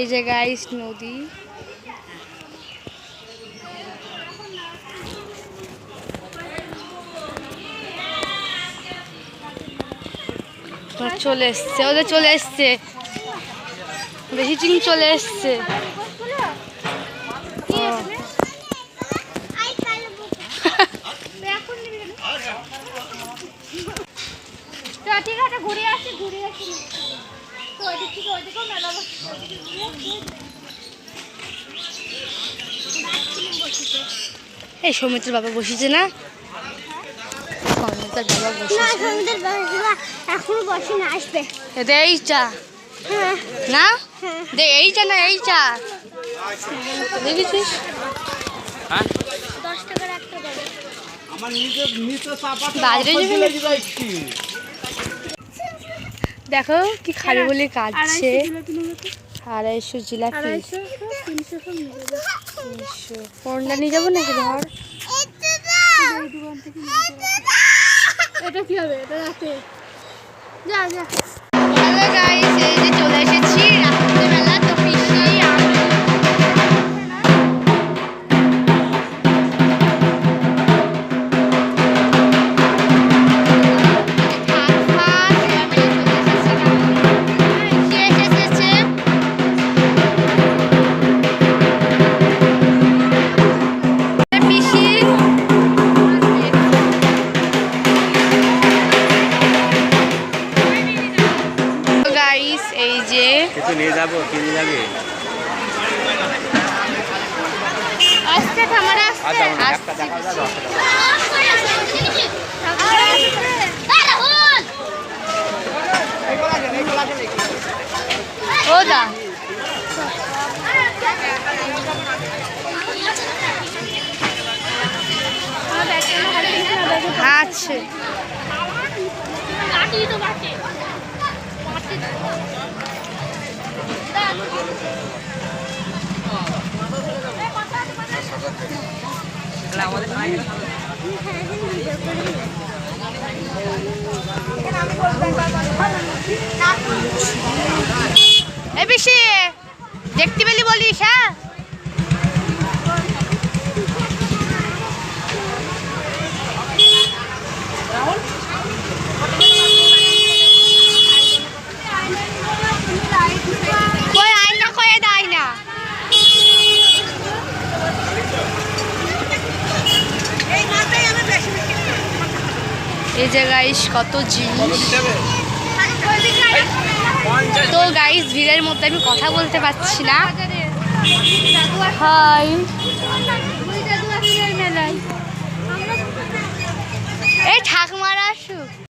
এই যে গাইস নদী। চলে এসছে, ওদের চলে এসছে। বেশি চিং চলে এসছে। ঘুরে আসি ঘুরে আসি। তো ওইদিক থেকে ওইদিকেও মেলা এই সৌমিত্র বাবা বসেছে। না সৌমিত্র বাবা না বসেছে বাবা এখনও বসে না আসবে। দে এই চা। হ্যাঁ। না? হ্যাঁ। দে এই চা না এই চা। দেখেছিস দশ টাকার একটা চাপাতে বাজারে যাবে দেখো কি খালি বলে কাটছে আড়াইশো জিলাপি তিনশো ফোনটা নিয়ে যাব নাকি ধর। এটা কি হবে? এটা রাতে। যা যা। কিছু নিয়ে যাব কিনে যাবে? না একটা আসছি দেখা যাবে ও দা আছে এ বেশি দেখতে পেলি বলিস হ্যাঁ? এই যে গাইস কত জিনিস। তো গাইস ভিড়ের মধ্যে আমি কথা বলতে পারছি না। এই ঠাকুমারা আসুক।